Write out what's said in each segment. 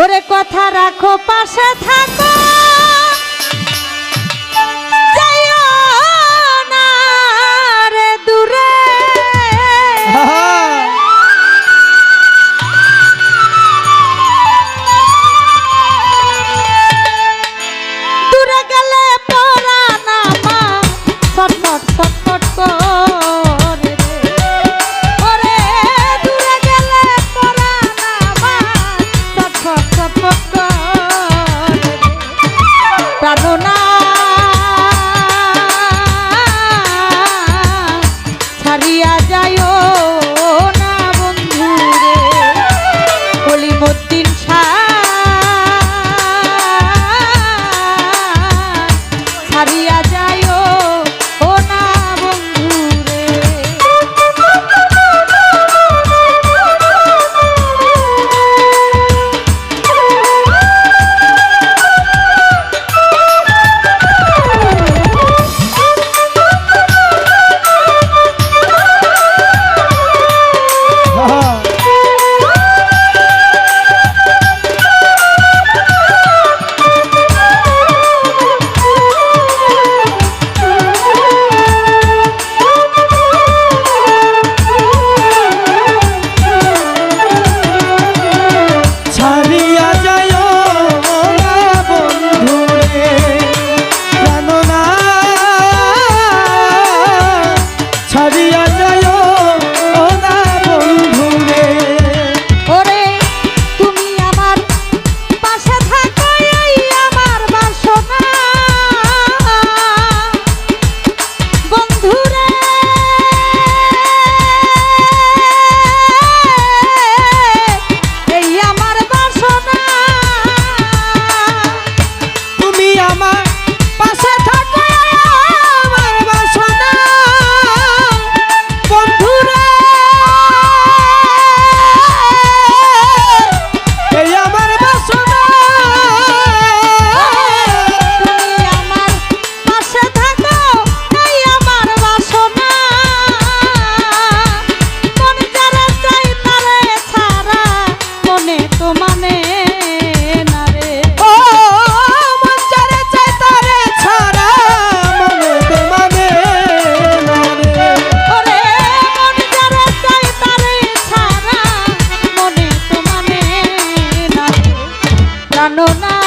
ওরে কথা রাখো পাশে থাকো। জানো না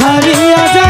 ছাড়িয়া যায়।